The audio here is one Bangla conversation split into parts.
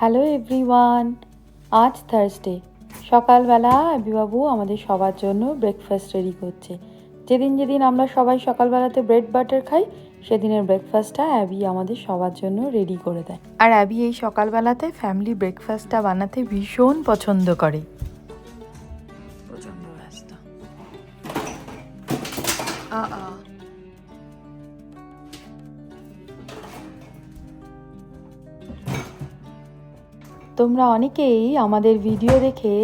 হ্যালো এভরিওয়ান আজ থার্সডে সকালবেলা অ্যাবিবাবু আমাদের সবার জন্য ব্রেকফাস্ট রেডি করছে। যেদিন যেদিন আমরা সবাই সকালবেলাতে ব্রেড বাটার খাই, সেদিনের ব্রেকফাস্টটা অ্যাবি আমাদের সবার জন্য রেডি করে দেয়। আর অ্যাবি এই সকালবেলাতে ফ্যামিলি ব্রেকফাস্টটা বানাতে ভীষণ পছন্দ করে। তোমরা অনেকেই আমাদের ভিডিও দেখে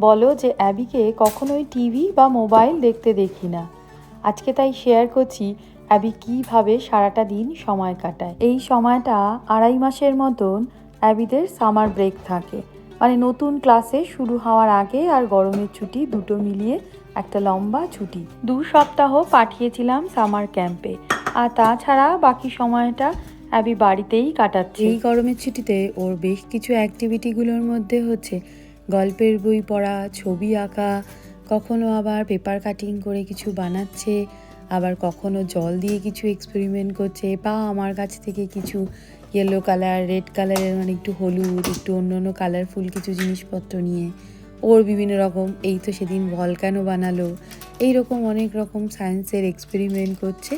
বলো যে অ্যাবিকে কখনোই টিভি বা মোবাইল দেখতে দেখি না। আজকে তাই শেয়ার করছি অ্যাবি কীভাবে সারাটা দিন সময় কাটায়। এই সময়টা আড়াই মাসের মতন অ্যাবিদের সামার ব্রেক থাকে। মানে নতুন ক্লাসে শুরু হওয়ার আগে আর গরমের ছুটি দুটো মিলিয়ে একটা লম্বা ছুটি। দু সপ্তাহ পাঠিয়েছিলাম সামার ক্যাম্পে আর তাছাড়া বাকি সময়টা অ্যাবি বাড়িতেই কাটাচ্ছে। এই গরমের ছুটিতে ওর বেশ কিছু অ্যাক্টিভিটিগুলোর মধ্যে হচ্ছে গল্পের বই পড়া, ছবি আঁকা, কখনো আবার পেপার কাটিং করে কিছু বানাচ্ছে, আবার কখনো জল দিয়ে কিছু এক্সপেরিমেন্ট করছে, বা আমার কাছ থেকে কিছু ইয়েলো কালার রেড কালারের মানে একটু হলুদ, একটু অন্য অন্য কালারফুল কিছু জিনিসপত্র নিয়ে। ওর বিভিন্ন রকম, এই তো সেদিন ভলকানো বানালো। এই রকম অনেক রকম সায়েন্সের এক্সপেরিমেন্ট করছে।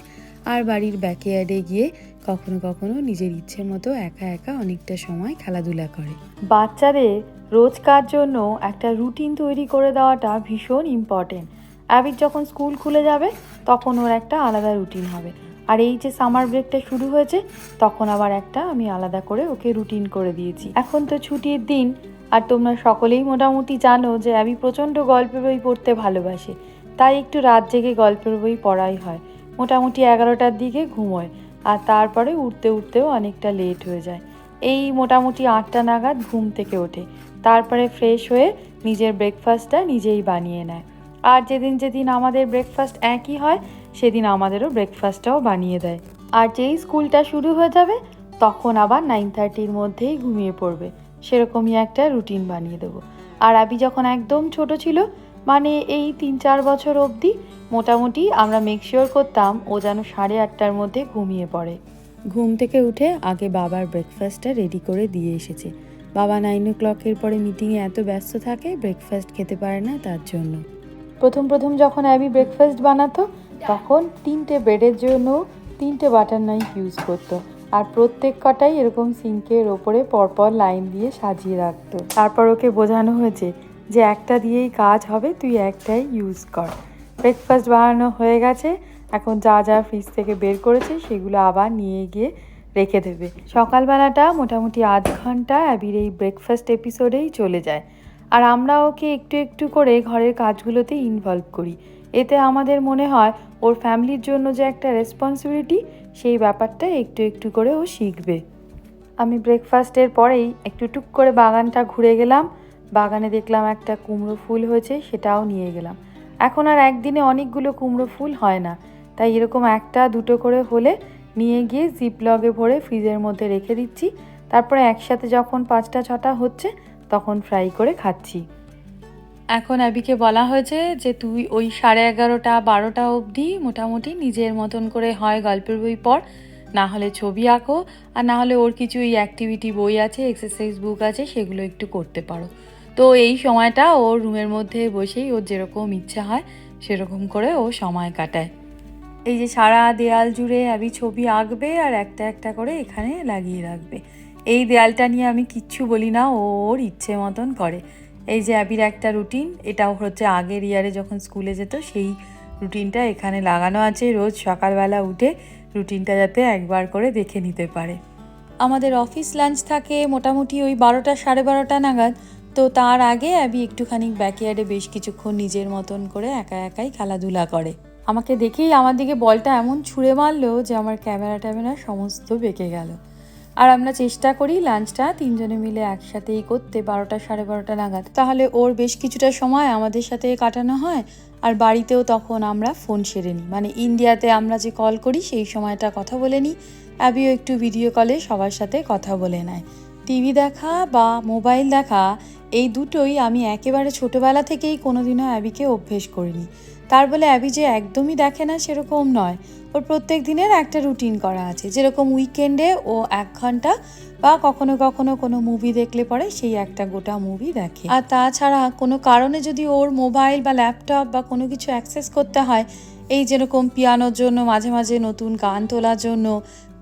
আর বাড়ির ব্যাকয়ার্ডে গিয়ে কখনো কখনো নিজের ইচ্ছে মতো একা একা অনেকটা সময় খেলাধুলা করে। বাচ্চাদের রোজকার জন্য একটা রুটিন তৈরি করে দেওয়াটা ভীষণ ইম্পর্টেন্ট অ্যাবির যখন স্কুল খুলে যাবে, তখন ওর একটা আলাদা রুটিন হবে। আর এই যে সামার ব্রেকটা শুরু হয়েছে, তখন আবার একটা আমি আলাদা করে ওকে রুটিন করে দিয়েছি। এখন তো ছুটির দিন, আর তোমরা সকলেই মোটামুটি জানো যে আমি প্রচণ্ড গল্পের বই পড়তে ভালোবাসি। তাই একটু রাত জেগে গল্পের বই পড়াই হয়। মোটামুটি এগারোটার দিকে ঘুমোয়। আর তারপরে উঠতে উঠতেও অনেকটা লেট হয়ে যায়। এই মোটামুটি আটটা নাগাদ ঘুম থেকে ওঠে। তারপরে ফ্রেশ হয়ে নিজের ব্রেকফাস্টটা নিজেই বানিয়ে নেয়। আর যেদিন যেদিন আমাদের ব্রেকফাস্ট একই হয়, সেদিন আমাদেরও ব্রেকফাস্টটাও বানিয়ে দেয়। আর যেই স্কুলটা শুরু হয়ে যাবে, তখন আবার নাইন থার্টির মধ্যেই ঘুমিয়ে পড়বে। সেরকমই একটা রুটিন বানিয়ে দেবো। আর আবি যখন একদম ছোট ছিল মানে এই তিন চার বছর অবধি মোটামুটি আমরা মেকশিওর করতাম ও যেন সাড়ে আটটার মধ্যে ঘুমিয়ে পড়ে। ঘুম থেকে উঠে আগে বাবার ব্রেকফাস্টটা রেডি করে দিয়ে এসেছে। বাবা নাইন ও ক্লকের পরে মিটিংয়ে এত ব্যস্ত থাকে ব্রেকফাস্ট খেতে পারে না তার জন্য। প্রথম প্রথম যখন অ্যাবি ব্রেকফাস্ট বানাতো তখন তিনটে ব্রেডের জন্য তিনটে বাটার নাইফ ইউজ করতো। আর প্রত্যেক কটাই এরকম সিঙ্কের ওপরে পরপর লাইন দিয়ে সাজিয়ে রাখতো। তারপর ওকে বোঝানো হয়েছে যে একটা দিয়েই কাজ হবে, তুই একটাই ইউজ কর। ব্রেকফাস্ট বানানো হয়ে গেছে, এখন যা যা ফ্রিজ থেকে বের করেছে সেগুলো আবার নিয়ে গিয়ে রেখে দেবে। সকালবেলাটা মোটামুটি আধ ঘণ্টা অ্যাবির এই ব্রেকফাস্ট এপিসোডেই চলে যায়। আর আমরা ওকে একটু একটু করে ঘরের কাজগুলোতে ইনভলভ করি। এতে আমাদের মনে হয় ওর ফ্যামিলির জন্য যে একটা রেসপন্সিবিলিটি সেই ব্যাপারটা একটু একটু করে ও শিখবে। আমি ব্রেকফাস্টের পরেই একটু টুক করে বাগানটা ঘুরে গেলাম। বাগানে দেখলাম একটা কুমড়ো ফুল হয়েছে, সেটাও নিয়ে গেলাম। এখন আর একদিনে অনেকগুলো কুমড়ো ফুল হয় না। তাই এরকম একটা, দুটো করে হলে নিয়ে গিয়ে জিপলগে ভরে ফ্রিজের মধ্যে রেখে দিচ্ছি। তারপরে একসাথে যখন পাঁচটা, ছটা হচ্ছে, তখন ফ্রাই করে খাচ্ছি। এখন অ্যাবিকে বলা হয়েছে যে, তুই ওই সাড়ে এগারোটা, বারোটা অবধি মোটামুটি নিজের মতন করে হয় গল্পের বই পড়। না হলে ছবি আঁকো, আর না হলে ওর কিছু এই অ্যাক্টিভিটি বই আছে এক্সারসাইজ বুক আছে, সেগুলো একটু করতে পারো। তো এই সময়টা ওর রুমের মধ্যে বসেই ওর যেরকম ইচ্ছা হয়, সেরকম করে ও সময় কাটায়। এই যে সারা দেয়াল জুড়ে অ্যাবি ছবি আঁকবে আর একটা একটা করে এখানে লাগিয়ে রাখবে। এই দেয়ালটা নিয়ে আমি কিচ্ছু বলি না, ও ওর ইচ্ছে মতন করে। এই যে অ্যাবির একটা রুটিন, এটাও হচ্ছে আগের ইয়ারে যখন স্কুলে যেত, সেই রুটিনটা এখানে লাগানো আছে। রোজ সকালবেলা উঠে রুটিনটা যাতে একবার করে দেখে নিতে পারে। আমাদের অফিস লাঞ্চ থাকে মোটামুটি ওই বারোটা সাড়ে বারোটা নাগাদ। তো তার আগে অ্যাবি একটুখানি ব্যাকয়ার্ডে বেশ কিছুক্ষণ নিজের মতন করে একা একাই খেলাধুলা করে। আমাকে দেখেই আমার দিকে বলটা এমন ছুঁড়ে মারলো যে আমার ক্যামেরা ট্যামেরা সমস্ত বেঁকে গেল। আর আমরা চেষ্টা করি লাঞ্চটা তিনজনে মিলে একসাথেই করতে বারোটা সাড়ে বারোটা নাগাদ। তাহলে ওর বেশ কিছুটা সময় আমাদের সাথে কাটানো হয় আর বাড়িতেও তখন আমরা ফোন সেরে নিই। মানে ইন্ডিয়াতে আমরা যে কল করি সেই সময়টা কথা বলে নিই। অ্যাবিও একটু ভিডিও কলে সবার সাথে কথা বলে নেয়। টিভি দেখা বা মোবাইল দেখা, এই দুটোই আমি একেবারে ছোটোবেলা থেকেই কোনোদিনও অ্যাবিকে অভ্যেস করিনি। তার বলে অ্যাবি যে একদমই দেখে না সেরকম নয়। ওর প্রত্যেক দিনের একটা রুটিন করা আছে। যেরকম উইকেন্ডে ও এক ঘণ্টা বা কখনো কখনো কোনো মুভি দেখলে পরে সেই একটা গোটা মুভি দেখে। আর তাছাড়া কোনো কারণে যদি ওর মোবাইল বা ল্যাপটপ বা কোনো কিছু অ্যাক্সেস করতে হয়, এই যেরকম পিয়ানোর জন্য, মাঝে মাঝে নতুন গান তোলার জন্য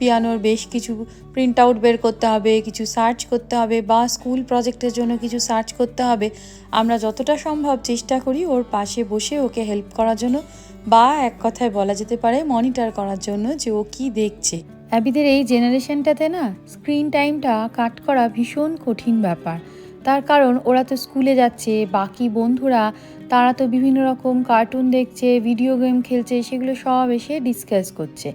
পিয়ানোর বেশ কিছু প্রিন্ট আউট বের করতে হবে, কিছু সার্চ করতে হবে বা স্কুল প্রজেক্টের জন্য কিছু সার্চ করতে হবে। আমরা যতটা সম্ভব চেষ্টা করি ওর পাশে বসে ওকে হেল্প করার জন্য বা এক কথায় বলা যেতে পারে মনিটর করার জন্য যে ও কি দেখছে। অ্যাবিদের এই জেনারেশনটাতে না স্ক্রিন টাইমটা কাট করা ভীষণ কঠিন ব্যাপার। তার কারণ ওরা তো স্কুলে যাচ্ছে, বাকি বন্ধুরা, তারা তো বিভিন্ন রকম কার্টুন দেখছে ভিডিও গেম খেলছে, সেগুলো সব এসে ডিসকাস করছে।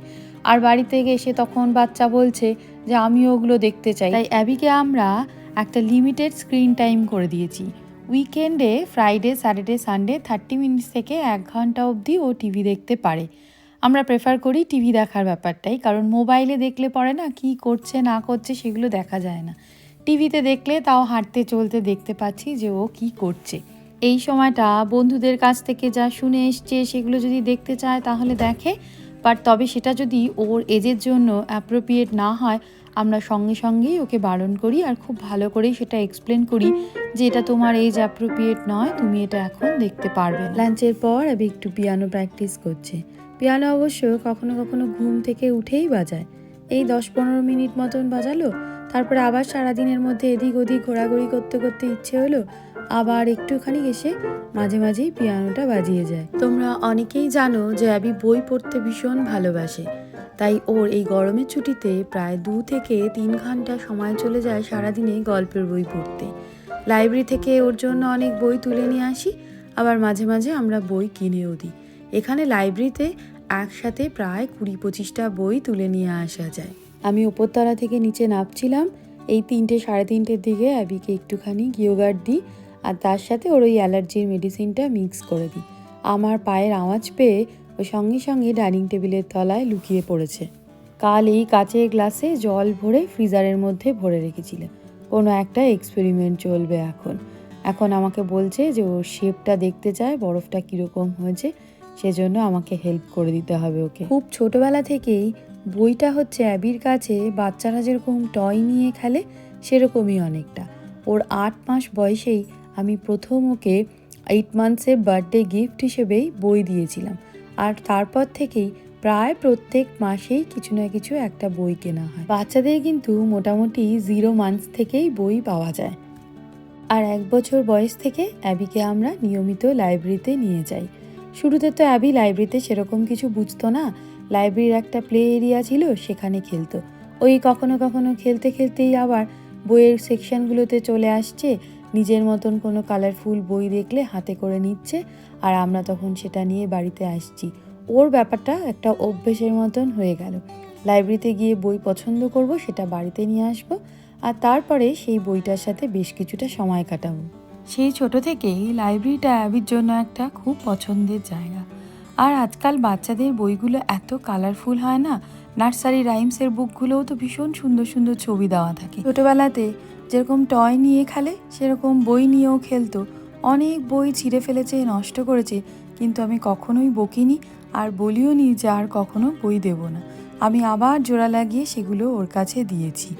আর বাড়ি থেকে এসে তখন বাচ্চা বলছে যে আমিও ওগুলো দেখতে চাই। তাই অ্যাবিকে আমরা একটা লিমিটেড স্ক্রিন টাইম করে দিয়েছি। উইকেন্ডে Friday Saturday Sunday thirty minutes থেকে এক ঘণ্টা অবধি ও টিভি দেখতে পারে। আমরা প্রেফার করি টিভি দেখার ব্যাপারটাই, কারণ মোবাইলে দেখলে পরে না কি করছে, না করছে সেগুলো দেখা যায় না। টিভিতে দেখলে তাও হাঁটতে চলতে দেখতে পাচ্ছি যে ও কি করছে। এই সময়টা বন্ধুদের কাছ থেকে যা শুনে এসছে সেগুলো যদি দেখতে চায় তাহলে দেখে বাট তবে সেটা যদি ওর এজের জন্য অ্যাপ্রোপ্রিয়েট না হয়, আমরা সঙ্গে সঙ্গেই ওকে বারণ করি আর খুব ভালো করেই সেটা এক্সপ্লেন করি যে এটা তোমার এজ অ্যাপ্রোপ্রিয়েট নয়, তুমি এটা এখন দেখতে পারবে লাঞ্চের পর আমি একটু পিয়ানো প্র্যাকটিস করছে। পিয়ানো অবশ্য কখনো কখনো ঘুম থেকে উঠেই বাজায়। এই দশ পনেরো মিনিট মতন বাজালো তারপরে আবার সারাদিনের মধ্যে এদিক ওদিক ঘোরাঘুরি করতে করতে ইচ্ছে হলো আবার একটুখানি এসে মাঝে মাঝেই পিয়ানোটা বাজিয়ে যায়। তোমরা অনেকেই জানো যে অ্যাবি বই পড়তে ভীষণ ভালোবাসে। তাই ওর এই গরমের ছুটিতে প্রায় দু থেকে তিন ঘণ্টা সময় চলে যায় সারাদিনে গল্পের বই পড়তে। লাইব্রেরি থেকে ওর জন্য অনেক বই তুলে নিয়ে আসি, আবার মাঝে মাঝে আমরা বই কিনেও দিই। এখানে লাইব্রেরিতে একসাথে প্রায় কুড়ি পঁচিশটা বই তুলে নিয়ে আসা যায়। আমি ওপরতলা থেকে নিচে নামছিলাম, এই তিনটে সাড়ে তিনটের দিকে অ্যাবিকে একটুখানি গিয়োগার্ড দিই আর তার সাথে ওর ওই অ্যালার্জির মেডিসিনটা মিক্স করে দিই। আমার পায়ের আওয়াজ পেয়ে ও সঙ্গে সঙ্গে ডাইনিং টেবিলের তলায় লুকিয়ে পড়েছে। কাল এই কাচের গ্লাসে জল ভরে ফ্রিজারের মধ্যে ভরে রেখেছিল। কোনো একটা এক্সপেরিমেন্ট চলবে এখন। এখন আমাকে বলছে যে ওর শেপটা দেখতে চায়, বরফটা কীরকম হয়েছে, সেজন্য আমাকে হেল্প করে দিতে হবে ওকে। খুব ছোটবেলা থেকেই বইটা হচ্ছে অ্যাবির কাছে, বাচ্চারা যেরকম টয় নিয়ে খেলে, সেরকমই অনেকটা। ওর আট মাস বয়সেই আমি প্রথম ওকে এইট মান্থসের বার্থডে গিফট হিসেবেই বই দিয়েছিলাম। আর তারপর থেকেই প্রায় প্রত্যেক মাসেই কিছু না কিছু একটা বই কেনা হয়। বাচ্চাদের কিন্তু মোটামুটি জিরো মান্থস থেকেই বই পাওয়া যায়। আর এক বছর বয়স থেকে অ্যাবিকে আমরা নিয়মিত লাইব্রেরিতে নিয়ে যাই। শুরুতে তো অ্যাবি লাইব্রেরিতে সেরকম কিছু বুঝতো না লাইব্রেরির একটা প্লে এরিয়া ছিল, সেখানে খেলতো। ওই কখনো কখনো খেলতে খেলতেই আবার বইয়ের সেকশনগুলোতে চলে আসছে, নিজের মতন কোনো কালারফুল বই দেখলে হাতে করে নিচ্ছে, আর আমরা তখন সেটা নিয়ে বাড়িতে আসছি। ওর ব্যাপারটা একটা অভ্যেসের মতন হয়ে গেল। লাইব্রেরিতে গিয়ে বই পছন্দ করব, সেটা বাড়িতে নিয়ে আসব, আর তারপরে সেই বইটার সাথে বেশ কিছুটা সময় কাটাবো। সেই ছোট থেকেই লাইব্রেরিটা অ্যাবির জন্য একটা খুব পছন্দের জায়গা। আর আজকাল বাচ্চাদের বইগুলো এত কালারফুল হয় না? নার্সারি রাইমসের বুকগুলোও তো ভীষণ সুন্দর সুন্দর ছবি দেওয়া থাকে। ছোটোবেলাতে যেরকম টয় নিয়ে খেলে, সেরকম বই নিয়েও খেলতো। অনেক বই ছিঁড়ে ফেলেছে, নষ্ট করেছে। কিন্তু আমি কখনোই বকিনি আর বলিও নি যে আর কখনো বই দেব না। আমি আবার জোড়া লাগিয়ে সেগুলো ওর কাছে দিয়েছি।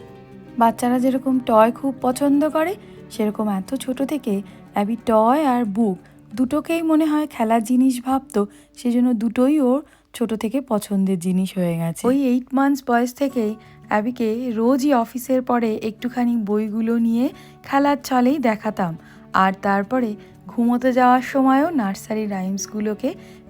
বাচ্চারা যেরকম টয় খুব পছন্দ করে, সেরকম এত ছোট থেকে অ্যাবি টয় আর বুক দুটোকেই মনে হয় খেলার জিনিস ভাবতো সেজন্য দুটোই ওর ছোট থেকে পছন্দের জিনিস হয়ে গেছে। ওই এইট মান্থস বয়স থেকেই অ্যাবিকে রোজই অফিসের পরে একটুখানি বইগুলো নিয়ে খেলার ছলেই দেখাতাম। আর তারপরে ঘুমোতে যাওয়ার সময়ও নার্সারি রাইমসগুলোকে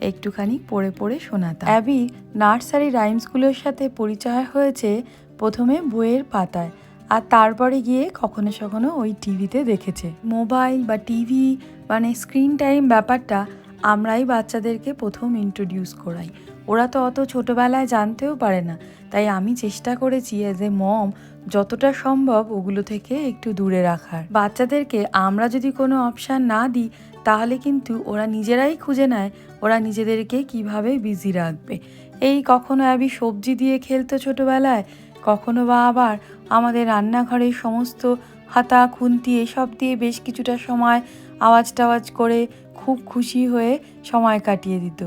একটুখানি পড়ে পড়ে শোনাতাম। অ্যাবি নার্সারি রাইমসগুলোর সাথে পরিচয় হয়েছে প্রথমে বইয়ের পাতায় আর তারপরে গিয়ে কখনো সখনো ওই টিভিতে দেখেছে। মোবাইল বা টিভি মানে স্ক্রিন টাইম ব্যাপারটা আমরাই বাচ্চাদেরকে প্রথম ইন্ট্রোডিউস করাই। ওরা তো অত ছোটোবেলায় জানতেও পারে না। তাই আমি চেষ্টা করেছি অ্যাজ এ মম যতটা সম্ভব ওগুলো থেকে একটু দূরে রাখার। বাচ্চাদেরকে আমরা যদি কোনো অপশান না দিই, তাহলে কিন্তু ওরা নিজেরাই খুঁজে নেয় ওরা নিজেদেরকে কীভাবে বিজি রাখবে। এই কখনো অ্যাবি সবজি দিয়ে খেলতো ছোটোবেলায়, কখনো বা আবার আমাদের রান্নাঘরের সমস্ত হাতা, খুন্তি এসব দিয়ে বেশ কিছুটা সময় আওয়াজ টাওয়াজ করে খুব খুশি হয়ে সময় কাটিয়ে দিত।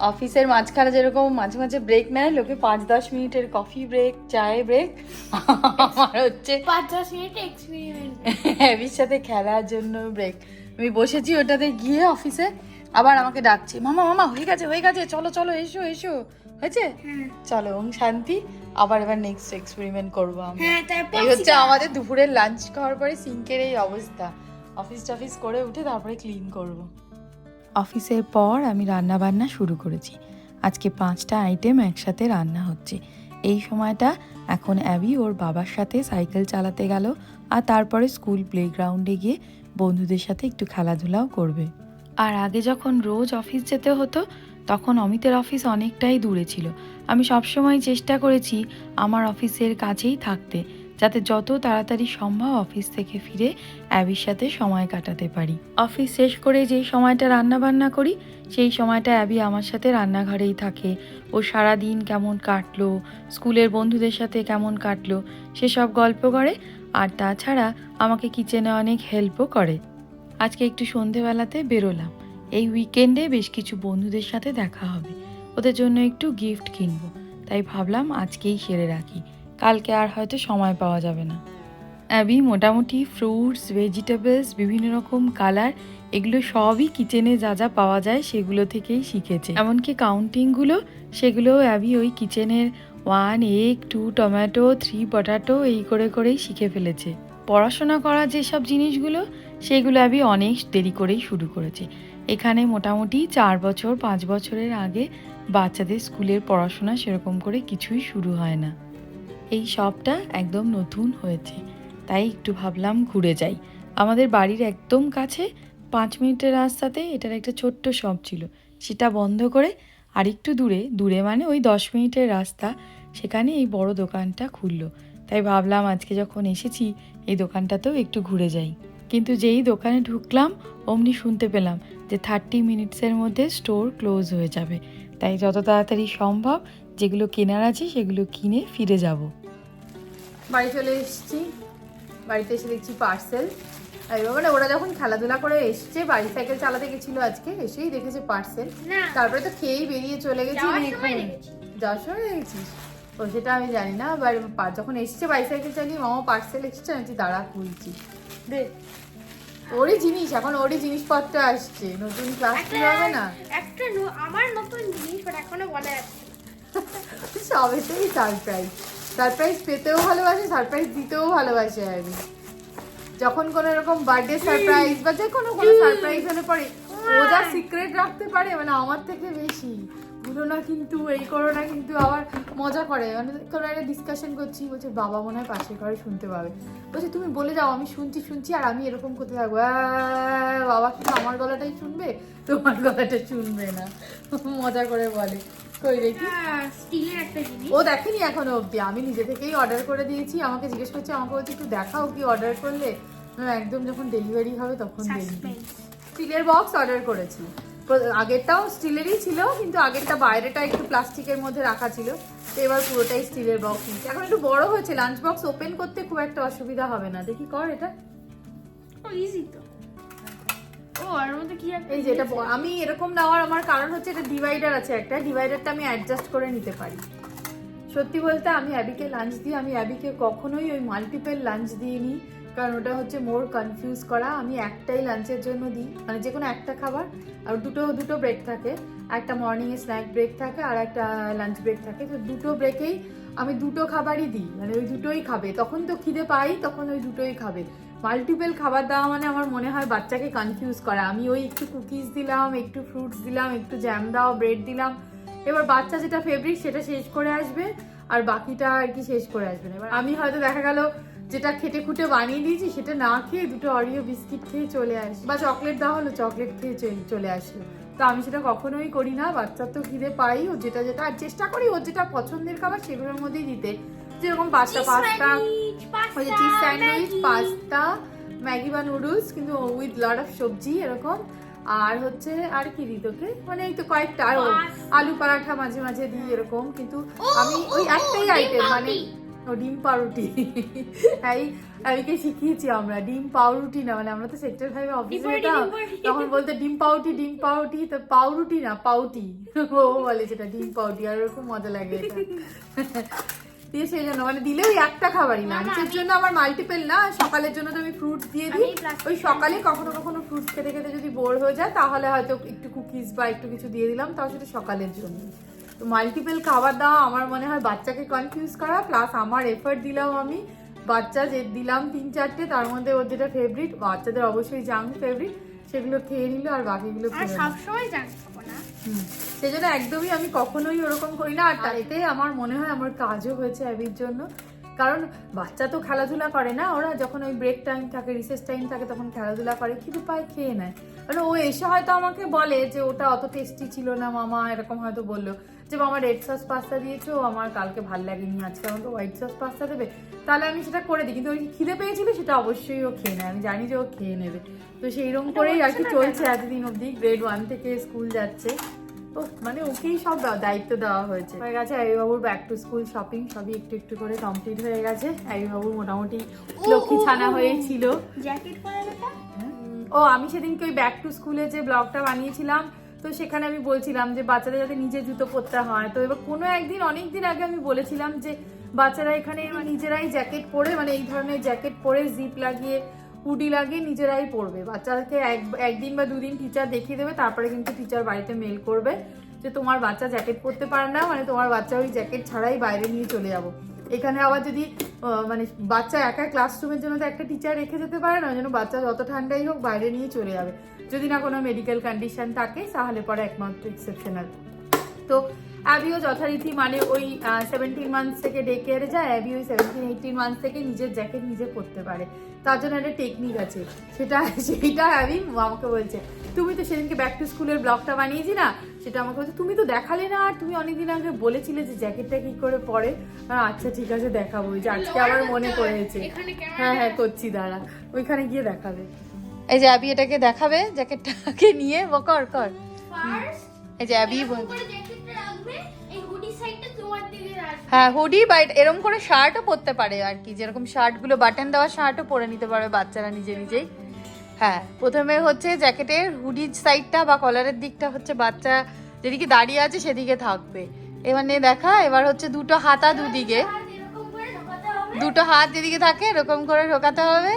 অফিসের মাঝখানে যেরকম মাঝে মাঝে ব্রেক নেয় লোকে পাঁচ দশ মিনিটের কফি ব্রেক চায় ব্রেক আমার হচ্ছে পাঁচ দশ মিনিট এক্সপেরিমেন্ট অ্যাবির সাথে খেলার জন্য ব্রেক আমি বসেছি ওটাতে গিয়ে অফিসে আবার আমাকে ডাকছে মামা মামা হয়ে গেছে হয়ে গেছে চলো চলো এসো এসো। হয়েছে? হ্যাঁ। চলো ওং শান্তি। আবার এবার নেক্সট এক্সপেরিমেন্ট করব আমরা। হ্যাঁ এই হচ্ছে আমাদের দুপুরের লাঞ্চ খাওয়ার পরে সিঙ্কের এই অবস্থা। অফিস টফিস করে উঠে তারপরে ক্লিন করব। অফিসের পর আমি রান্না বান্না শুরু করেছি। আজকে পাঁচটা আইটেম একসাথে রান্না হচ্ছে। এই সময়টা এখন অ্যাবি ওর বাবার সাথে সাইকেল চালাতে গেল আর তারপরে স্কুল প্লেগ্রাউন্ডে গিয়ে বন্ধুদের সাথে একটু খেলাধুলাও করবে। আর আগে যখন রোজ অফিস যেতে হতো তখন অমিতের অফিস অনেকটাই দূরে ছিল। আমি সবসময় চেষ্টা করেছি আমার অফিসের কাছেই থাকতে। যাতে যত তাড়াতাড়ি সম্ভব অফিস থেকে ফিরে অ্যাবির সাথে সময় কাটাতে পারি। অফিস শেষ করে যেই সময়টা রান্না বান্না করি, সেই সময়টা অ্যাবি আমার সাথে রান্নাঘরেই থাকে। ও সারা দিন কেমন কাটলো, স্কুলের বন্ধুদের সাথে কেমন কাটলো, সেসব গল্প করে। আর তাছাড়া আমাকে কিচেনে অনেক হেল্পও করে। আজকে একটু সন্ধেবেলাতে বেরোলাম। এই উইকেন্ডে বেশ কিছু বন্ধুদের সাথে দেখা হবে। ওদের জন্য একটু গিফট কিনবো। তাই ভাবলাম আজকেই সেরে রাখি। কালকে আর হয়তো সময় পাওয়া যাবে না। অ্যাবি, মোটামুটি ফ্রুটস, ভেজিটেবলস, বিভিন্ন রকম কালার, এগুলো সবই কিচেনে যা যা পাওয়া যায় সেগুলো থেকেই শিখেছে। এমনকি কাউন্টিংগুলো, সেগুলোও অ্যাবি ওই কিচেনের one, egg, two, tomato, three, potato, এই করে করেই শিখে ফেলেছে। পড়াশোনা করা যেসব জিনিসগুলো, সেগুলো অ্যাবি অনেক দেরি করেই শুরু করেছে। এখানে মোটামুটি চার বছর, পাঁচ বছরের আগে বাচ্চাদের স্কুলের পড়াশোনা সেরকম করে কিছুই শুরু হয় না। এই শপটা একদম নতুন হয়েছে। তাই একটু ভাবলাম ঘুরে যাই। আমাদের বাড়ির একদম কাছে পাঁচ মিনিটের রাস্তাতে এটার একটা ছোট্ট শপ ছিল। সেটা বন্ধ করে আরেকটু দূরে দূরে মানে ওই দশ মিনিটের রাস্তা, সেখানে এই বড় দোকানটা খুললো। তাই ভাবলাম আজকে যখন এসেছি, এই দোকানটাতেও একটু ঘুরে যাই। কিন্তু যেই দোকানে ঢুকলাম, অমনি শুনতে পেলাম যে থার্টি মিনিটসের মধ্যে স্টোর ক্লোজ হয়ে যাবে। তাই যত তাড়াতাড়ি সম্ভব যেগুলো কেনার আছে সেগুলো কিনে ফিরে যাব। বাড়ি চলে এসেছি। বাড়িতে এসে দেখছি পার্সেল মানে ওরা যখন খেলাধুলা করে এসছে বাড়ি সাইকেল চালাতে গেছিল আজকে এসেই দেখেছে পার্সেল তারপরে তো খেয়েই বেরিয়ে চলে গেছি। যাওয়ার আমি সময় দেখেছিস তো সেটা আমি জানি না বাড়ি পা- যখন এসছে বাইসাইকেল চালিয়ে মামা পার্সেল এসছে আমি দাঁড়া খুলছি। ওরই জিনিস এখন ওরই জিনিসপত্র আসছে। নতুন ক্লাস হবে না? একটা আমার নতুন জিনিস বাট এখনও বলা যাচ্ছে সবেতেই সারপ্রাইজ সারপ্রাইজ পেতেও ভালোবাসে সারপ্রাইজ দিতেও ভালোবাসে আমি। যখন কোনো এরকম বার্থডে সারপ্রাইজ বা যে কোনো কোনো সারপ্রাইজ হলে পরে ও যা সিক্রেট রাখতে পারে মানে আমার থেকে বেশি। ভুলো না কিন্তু এই করো না কিন্তু আবার মজা করে। মানে কোনো একটা ডিসকাশন করছি বলছে বাবা মনে হয় পাশের ঘরে শুনতে পাবে। বলছে তুমি বলে যাও আমি শুনছি শুনছি আর আমি এরকম করতে থাকব। বাবা কিন্তু আমার গলাটাই শুনবে? তোমার গলাটা শুনবে না। মজা করে বলে। কই দেখি স্টিলের একটা জিনিস। ও দেখেনি এখনও অবধি। আমি নিজে থেকেই অর্ডার করে দিয়েছি। আমাকে জিজ্ঞেস করছে আমাকে বলছে একটু দেখাও কি অর্ডার করলে? একদম যখন ডেলিভারি হবে তখন দেখবি স্টিলের বক্স অর্ডার করেছি। আগেরটাও স্টিলেরই ছিল কিন্তু আগেরটা বাইরেটা একটু প্লাস্টিকের মধ্যে রাখা ছিল। তো এবার পুরোটাই স্টিলের বক্স নিচ্ছে। এখন একটু বড় হয়েছে লাঞ্চ বক্স ওপেন করতে খুব একটা অসুবিধা হবে না। দেখি কর এটা। ও ইজি তো। ও আর মধ্যে কি এই যে আমি এরকম নেওয়ার আমার কারণ হচ্ছে এটা ডিভাইডার আছে একটা। ডিভাইডারটা আমি অ্যাডজাস্ট করে নিতে পারি। সত্যি বলতে আমি অ্যাবিকে লাঞ্চ দিই। আমি অ্যাবিকে কখনোই ওই মাল্টিপল লাঞ্চ দিইনি। কারণ ওটা হচ্ছে মোর কনফিউজ করা। আমি একটাই লাঞ্চের জন্য দিই মানে যে কোনো একটা খাবার, আর দুটো দুটো ব্রেক থাকে। একটা মর্নিংয়ে স্ন্যাক ব্রেক থাকে, আর একটা লাঞ্চ ব্রেক থাকে। তো দুটো ব্রেকেই আমি দুটো খাবারই দিই মানে ওই দুটোই খাবে। তখন তো খিদে পাই, তখন ওই দুটোই খাবে। মাল্টিপল খাবার দেওয়া মানে আমার মনে হয় বাচ্চাকে কনফিউজ করা। আমি ওই একটু কুকিজ দিলাম, একটু ফ্রুটস দিলাম, একটু জ্যাম দাও ব্রেড দিলাম। এবার বাচ্চা যেটা ফেভারিট সেটা শেষ করে আসবে, আর বাকিটা আর কি শেষ করে আসবে না। এবার আমি হয়তো দেখা গেল যেটা খেটে খুটে বানিয়ে দিয়েছি সেটা না খেয়ে দুটো অরিও বিস্কিট খেয়ে চলে আসি। বা চকলেট দেওয়া হলো চকলেট খেয়ে চলে- আসলো তো আমি সেটা কখনোই করি না বাচ্চার তো খিদে পাই ও যেটা যেটা আর চেষ্টা করি ওর যেটা পছন্দের খাবার সেগুলোর মধ্যেই দিতে। যেরকম পাস্তা পাস্তা ওই যে চিজ স্যান্ডউইচ পাস্তা ম্যাগি বা নুডলস কিন্তু উইথ লট অফ সবজি এরকম। আর হচ্ছে আর কি দিই তোকে? মানে এই তো কয়েকটা ও, আলু পরাঠা মাঝে মাঝে দিই এরকম। কিন্তু আমি ওই ও, ও, একটাই আইটেম মানে। ও ডিম পাউরুটি। এই আবিকে শিখিয়েছি আমরা ডিম পাউরুটি না মানে আমরা তো সেক্টর ফাইভে অফিসে যেতাম তখন বলতে ডিম পাউটি ডিম পাউটি তো পাউরুটি না পাউটি। ও বলে সেটা ডিম পাউটি আর ওর খুব মজা লাগে এটা। দিয়ে সেই জন্য মানে দিলে ওই একটা খাবারই লাঞ্চের জন্য আমার মাল্টিপল না সকালের জন্য তো আমি ফ্রুটস দিয়ে দিই। ওই সকালে কখনো কখনো ফ্রুটস খেতে খেতে যদি বোর হয়ে যায় তাহলে হয়তো একটু কুকিজ বা একটু কিছু দিয়ে দিলাম তাও সেটা সকালের জন্য। তো মাল্টিপল খাবার দাওয়া আমার মনে হয় বাচ্চাকে কনফিউজ করা প্লাস আমার এফর্ট দিলাম আমি। বাচ্চা যে দিলাম তিন চারটে তার মধ্যে ওর যেটা ফেভারিট বাচ্চাদের অবশ্যই জাঙ্ক ফেভারিট সেগুলো খেয়ে নিল আর বাকিগুলো। সবসময় জানি খাব না। সেজন্য একদমই আমি কখনোই ওরকম করি না। আর তাইতে আমার মনে হয় আমার কাজও হয়েছে অ্যাবির জন্য। কারণ বাচ্চা তো খেলাধুলা করে না ওরা যখন ওই ব্রেক টাইম থাকে রিসেস টাইম থাকে তখন খেলাধুলা করে কিন্তু পায় খেয়ে নেয়। মানে ও এসে হয়তো আমাকে বলে যে ওটা অত টেস্টি ছিল না মামা এরকম হয়তো বলল। যে মামা রেড সস পাস্তা দিয়েছ আমার কালকে ভালো লাগেনি আজকে আমাকে হোয়াইট সস পাস্তা দেবে তাহলে আমি সেটা করে দিই কিন্তু ওই খিদে পেয়েছিল সেটা অবশ্যই ও খেয়ে নেয় আমি জানি যে ও খেয়ে নেবে তো সেইরকম করেই আর কি চলছে এতদিন অবধি গ্রেড ওয়ান থেকে স্কুল যাচ্ছে তো মানে ওকেই সব দায়িত্ব দেওয়া হয়েছে হয়ে গেছে বাবুর ব্যাক টু স্কুল শপিং সবই একটু একটু করে কমপ্লিট হয়ে গেছে বাবুর মোটামুটি লক্ষ্মী ছানা হয়েছিল জ্যাকেট পরে ও আমি সেদিনকে ওই ব্যাক টু স্কুলে যে ব্লগটা বানিয়েছিলাম তো সেখানে আমি বলছিলাম যে বাচ্চাদের যাতে নিজে জুতো পরতে হয়। তো এবার কোনো একদিন অনেক দিন আগে আমি বলেছিলাম যে বাচ্চারা এখানে নিজেরাই জ্যাকেট পরে মানে এই ধরনের জ্যাকেট পরে জিপ লাগিয়ে হুডি লাগিয়ে নিজেরাই পরবে। বাচ্চাকে এক একদিন বা দুদিন টিচার দেখিয়ে দেবে তারপরে কিন্তু টিচার বাড়িতে মেল করবে যে তোমার বাচ্চা জ্যাকেট পরতে পারে না মানে তোমার বাচ্চা ওই জ্যাকেট ছাড়াই বাইরে নিয়ে চলে যাব। এখানে আবার যদি মানে বাচ্চা একা ক্লাসরুমের জন্য তো একটা টিচার রেখে যেতে পারে না জন্য বাচ্চা যত ঠান্ডাই হোক বাইরে নিয়ে চলে যাবে। যদি না কোনো মেডিকেল কন্ডিশন থাকে তাহলে পরে একমাত্র এক্সেপশনাল তো অ্যাবিও যথারীতি মানে ওই সেভেন্টিন মান্থস থেকে ডে কেয়ারে যায় অ্যাবি ওই সেভেন্টিন এইটিন মান্থস থেকে নিজের জ্যাকেট নিজে পরতে পারে। তার জন্য একটা টেকনিক আছে। সেটা সেইটা অ্যাবি আমাকে বলছে তুমি তো সেদিনকে ব্যাক টু স্কুলের ব্লগটা বানিয়েছি না? সেটা আমাকে বলছে তুমি তো দেখালে না আর তুমি অনেকদিন আগে বলেছিলে যে জ্যাকেটটা কি করে পরে? আচ্ছা ঠিক আছে দেখাবো। ওই যে আজকে আবার মনে পড়েছে। হ্যাঁ হ্যাঁ করছি দাঁড়া। ওইখানে গিয়ে দেখাবে। এই যে অ্যাবি এটাকে দেখাবে জ্যাকেটটাকে নিয়ে ও কর কর। এই যে রাখবে হ্যাঁ হুডি বা এরকম করে শার্টও পরতে পারে আর কি। যেরকম শার্টগুলো বাটন দেওয়া শার্টও পরে নিতে পারবে বাচ্চারা নিজে নিজেই। হ্যাঁ প্রথমে হচ্ছে জ্যাকেটের হুডির সাইডটা বা কলারের দিকটা হচ্ছে বাচ্চা যেদিকে দাঁড়িয়ে আছে সেদিকে থাকবে। এবার নিয়ে দেখা এবার হচ্ছে দুটো হাতা দুদিকে। দুটো হাত যেদিকে থাকে এরকম করে ঢোকাতে হবে।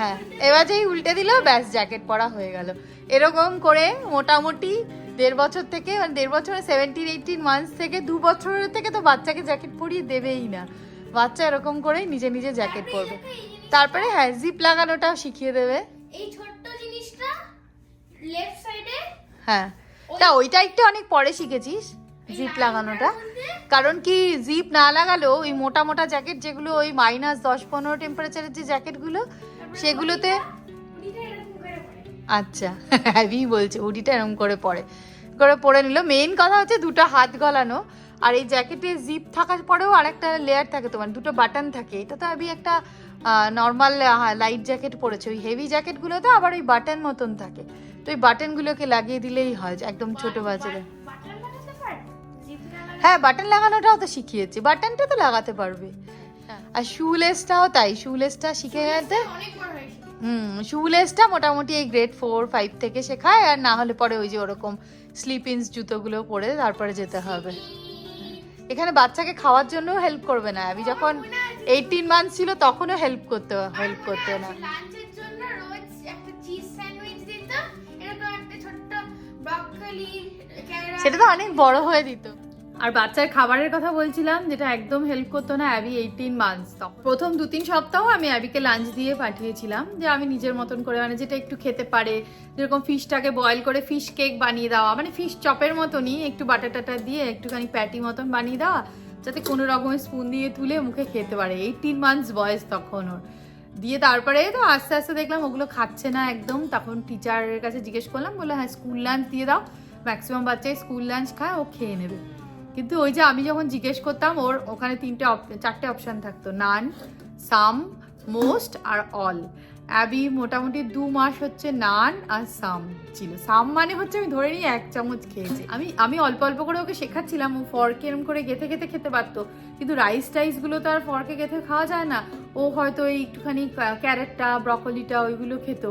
হ্যাঁ এবার যেই উল্টে দিল ব্যাস জ্যাকেট পরা হয়ে গেল। এরকম করে মোটামুটি দেড় বছর থেকে মানে দেড় বছরে সেভেন্টিন এইটিন মান্থস থেকে দু বছরের থেকে তো বাচ্চাকে জ্যাকেট পরিয়ে দেবেই না। বাচ্চা এরকম করেই নিজে নিজে জ্যাকেট পরবে। তারপরে হ্যাঁ জিপ লাগানোটাও শিখিয়ে দেবে। এই ছোট্ট জিনিসটা লেফট সাইডে হ্যাঁ তা ওইটা একটু অনেক পরে শিখেছিস জিপ লাগানোটা। কারণ কি জিপ না লাগালেও ওই মোটা মোটা জ্যাকেট যেগুলো ওই মাইনাস দশ পনেরো টেম্পারেচারের যে জ্যাকেটগুলো সেগুলোতে? আচ্ছা হ্যাভি বলছে হুডিটা এরকম করে পরে করে পরে নিল। মেইন কথা হচ্ছে দুটো হাত গলানো আর এই জ্যাকেটে জিপ থাকার পরেও আরেকটা লেয়ার থাকে তোমার দুটো বাটন থাকে। এটা তো আমি একটা নর্মাল লাইট জ্যাকেট পরেছে। ওই হেভি জ্যাকেটগুলোতে আবার ওই বাটন মতন থাকে। তো ওই বাটনগুলোকে লাগিয়ে দিলেই হয় একদম ছোট লাগাতে হ্যাঁ বাটন লাগানোটাও তো শিখিয়েছি। বাটনটা তো লাগাতে পারবে। আর শুলেসটাও তাই শুলেসটা শিখে গেছে। হুম শুলেসটা মোটামুটি এই গ্রেড ফোর ফাইভ থেকে শেখায় আর না হলে পরে ওই যে ওরকম স্লিপিংস জুতোগুলো পরে তারপরে যেতে হবে। এখানে বাচ্চাকে খাওয়ার জন্য হেল্প করবে না। আমি যখন এইটিন মান্থ ছিল তখনও হেল্প করতে হেল্প করতে না। সেটা তো অনেক বড় হয়ে দিত। আর বাচ্চার খাবারের কথা বলছিলাম, যেটা একদম হেল্প করতো না অ্যাবি এইটিন মান্থস প্রথম দু তিন সপ্তাহ আমি অ্যাবিকে লাঞ্চ দিয়ে পাঠিয়েছিলাম, যে আমি নিজের মতন করে মানে যেটা একটু খেতে পারে, যেরকম ফিশটাকে বয়েল করে ফিশ কেক বানিয়ে দেওয়া মানে ফিশ চপের মতনই একটু বাটার টাটার দিয়ে একটুখানি প্যাটি মতন বানিয়ে দেওয়া, যাতে কোনো রকমের স্পুন দিয়ে তুলে মুখে খেতে পারে। এইটিন মান্থস বয়স তখন ওর। দিয়ে তারপরে তো আস্তে আস্তে দেখলাম ওগুলো খাচ্ছে না একদম, তখন টিচারের কাছে জিজ্ঞেস করলাম বলে হ্যাঁ স্কুল লাঞ্চ দিয়ে দাও। ম্যাক্সিমাম বাচ্চাই স্কুল লাঞ্চ খায়, ও খেয়ে নেবে। কিন্তু ওই যে আমি যখন জিজ্ঞেস করতাম, ওর ওখানে তিনটে চারটে অপশান থাকতো নান সাম মোস্ট আর অল অ্যাবি মোটামুটি দু মাস হচ্ছে নান আর সাম ছিল। সাম মানে হচ্ছে আমি ধরে নিই এক চামচ খেয়েছি। আমি আমি অল্প অল্প করে ওকে শেখাচ্ছিলাম, ও ফর্কে এরম করে গেথে গেথে খেতে পারতো। কিন্তু রাইস টাইসগুলো তো আর ফর্কে গেথে খাওয়া যায় না। ও হয়তো ওই একটুখানি ক্যারেটটা, ব্রকলিটা ওইগুলো খেত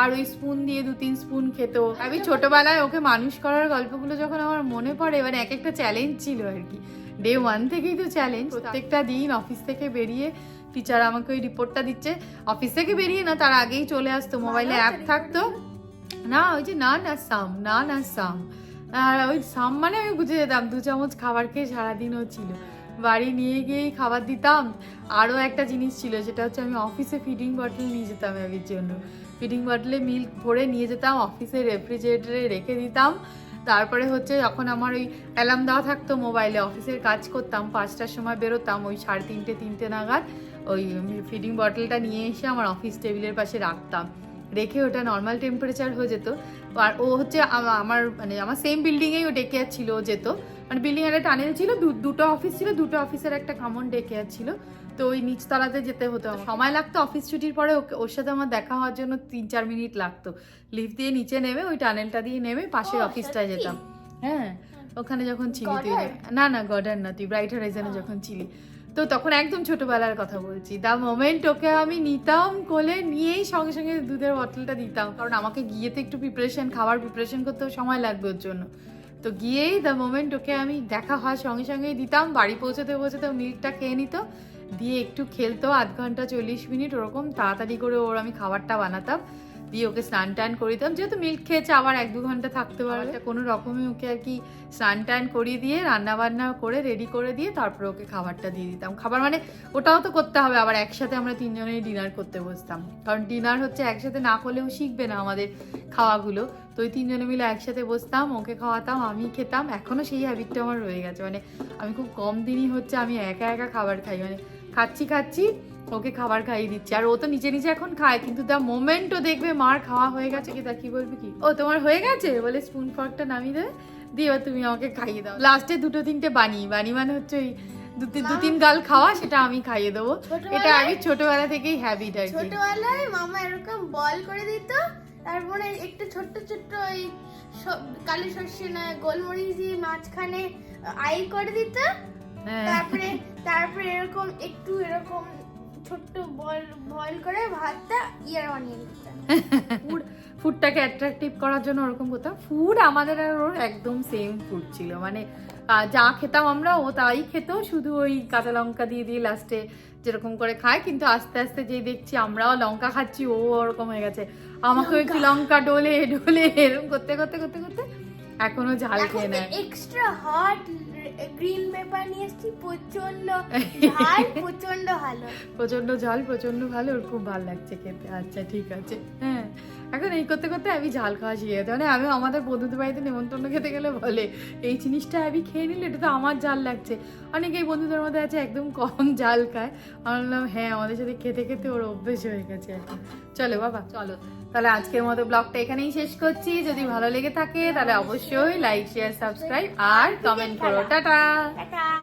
আর ওই স্পুন দিয়ে দু তিন স্পুন খেত। আমি ছোটবেলায় ওকে মানুষ করার গল্পগুলো যখন আমার মনে পড়ে মানে এক একটা চ্যালেঞ্জ ছিল আর কি। ডে ওয়ান থেকেই তো চ্যালেঞ্জ প্রত্যেকটা দিন অফিস থেকে বেরিয়ে টিচার আমাকে ওই রিপোর্টটা দিচ্ছে। অফিস থেকে বেরিয়ে না তার আগেই চলে আসতো মোবাইলে অ্যাপ থাকতো। না ওই যে না না সাম না না সাম। আর ওই সাম মানে আমি বুঝে যেতাম দু চামচ খাবার খেয়ে সারাদিনও ছিল। বাড়ি নিয়ে গিয়েই খাবার দিতাম। আরও একটা জিনিস ছিল সেটা হচ্ছে আমি অফিসে ফিডিং বটল নিয়ে যেতাম অ্যাবির জন্য। ফিডিং বটলে মিল্ক ভরে নিয়ে যেতাম অফিসে রেফ্রিজারেটরে রেখে দিতাম। তারপরে হচ্ছে যখন আমার ওই অ্যালার্ম দেওয়া থাকতো মোবাইলে অফিসের কাজ করতাম পাঁচটার সময় বেরোতাম ওই সাড়ে তিনটে তিনটে নাগাদ। ওই ফিডিং বটলটা নিয়ে এসে আমার অফিস টেবিলের পাশে রাখতাম। রেখে ওটা নর্মাল টেম্পারেচার হয়ে যেত। আর ও হচ্ছে আমার মানে আমার সেম বিল্ডিংয়েই ও ডেকে ছিল ও যেত। মানে বিল্ডিং একটা টানেল ছিল দুটো অফিস ছিল দুটো অফিসের একটা কমন ডেকে ছিল। তো ওই নিচতলাতে যেতে হতো সময় লাগতো অফিস ছুটির পরে ওকে ওর সাথে আমার দেখা হওয়ার জন্য তিন চার মিনিট লাগতো। লিফট দিয়ে নিচে নেমে ওই টানেলটা দিয়ে নেমে পাশে অফিসটায় যেতাম। হ্যাঁ ওখানে যখন ছিলি তুই না না গডার না তুই ব্রাইট হরাইজনে যখন ছিলি তো তখন একদম ছোটবেলার কথা বলছি। দা মোমেন্ট ওকে আমি নিতাম কোলে নিয়েই সঙ্গে সঙ্গে দুধের বটলটা দিতাম। কারণ আমাকে গিয়ে তো একটু প্রিপারেশন খাবার প্রিপারেশন করতেও সময় লাগবে ওর জন্য। তো গিয়েই দ্য মোমেন্ট ওকে আমি দেখা হয় সঙ্গে সঙ্গেই দিতাম। বাড়ি পৌঁছতে পৌঁছতে মিল্কটা খেয়ে নিত। দিয়ে একটু খেলতো আধ ঘণ্টা চল্লিশ মিনিট, ওরকম তাড়াতাড়ি করে ওর আমি খাবারটা বানাতাম। দিয়ে ওকে স্নান টান করে দিতাম যেহেতু মিল্ক খেয়েছে আবার এক দু ঘণ্টা থাকতে পারবে। কোনো রকমে ওকে আর কি স্নান টান করিয়ে দিয়ে রান্না বান্না করে রেডি করে দিয়ে তারপরে ওকে খাবারটা দিয়ে দিতাম। খাবার মানে ওটাও তো করতে হবে। আবার একসাথে আমরা তিনজনেই ডিনার করতে বসতাম। কারণ ডিনার হচ্ছে একসাথে না করলেও শিখবে না আমাদের খাওয়াগুলো। তো ওই তিনজনে মিলে একসাথে বসতাম ওকে খাওয়াতাম আমি খেতাম। এখনও সেই হ্যাবিটটা আমার রয়ে গেছে। মানে আমি খুব কম দিনই হচ্ছে আমি একা একা খাবার খাই। মানে খাচ্ছি খাচ্ছি ওকে খাবার খাইয়ে দিচ্ছি। আর ও তো নিচে নিচে এখন খায় কিন্তু দ্য মোমেন্টও দেখবে মার খাওয়া হয়ে গেছে কি তা কি বলবি কি? ও তোমার হয়ে গেছে? বলে স্পুন ফর্কটা নামিয়ে দেবে দিয়ে এবার তুমি আমাকে খাইয়ে দাও। লাস্টে দুটো তিনটে বানি বানি মানে হচ্ছে ওই দু তিন দু তিন গাল খাওয়া সেটা আমি খাইয়ে দেবো। এটা আমি ছোটবেলা থেকেই হ্যাবিট আর ছোটবেলায় মামা এরকম বল করে দিত তারপরে একটু ছোট্ট ছোট্ট ওই কালো সর্ষে না গোলমরিচ দিয়ে মাঝখানে আই করে দিত। হ্যাঁ। তারপরে তারপরে এরকম একটু এরকম ছোট্ট বল বল করে ভাতটা ইয়ার বানিয়ে দিত ফুড ফুডটাকে অ্যাট্রাকটিভ করার জন্য ওরকম করতাম। ফুড আমাদের আর ওর একদম সেম ফুড ছিল। মানে যা খেতাম আমরা ও তাই খেত। শুধু ওই কাঁচা লঙ্কা দিয়ে দিয়ে লাস্টে যেরকম করে খায়। কিন্তু আস্তে আস্তে যেই দেখছি আমরাও লঙ্কা খাচ্ছি ও ওরকম হয়ে গেছে। আমাকে একটু লঙ্কা। ডোলে ডোলে এরকম করতে করতে করতে করতে এখনও ঝাল খেয়ে নেয়। এক্সট্রা হট গ্রিন পেপার নিয়ে এসেছি প্রচণ্ড ঝাল প্রচণ্ড ভালো। প্রচণ্ড ঝাল প্রচণ্ড ভালো ওর খুব ভালো লাগছে খেতে। আচ্ছা ঠিক আছে। হ্যাঁ। এখন এই করতে করতে আমি ঝাল খাওয়া শিখে গেছে। মানে আমি আমাদের বন্ধুদের বাড়িতে নেমন্তন্ন খেতে গেলে বলে, এই জিনিসটা আমি খেয়ে নিলে এটা তো আমার ঝাল লাগছে। অনেকেই বন্ধুদের মধ্যে আছে একদম কম ঝাল খায়। আমি বললাম হ্যাঁ আমাদের সাথে খেতে খেতে ওর অভ্যেস হয়ে গেছে চলো বাবা, চলো। তাহলে আজকের মতো ব্লগটা এখানেই শেষ করছি। যদি ভালো লেগে থাকে, তাহলে অবশ্যই লাইক, শেয়ার, সাবস্ক্রাইব আর কমেন্ট করো। টাটা।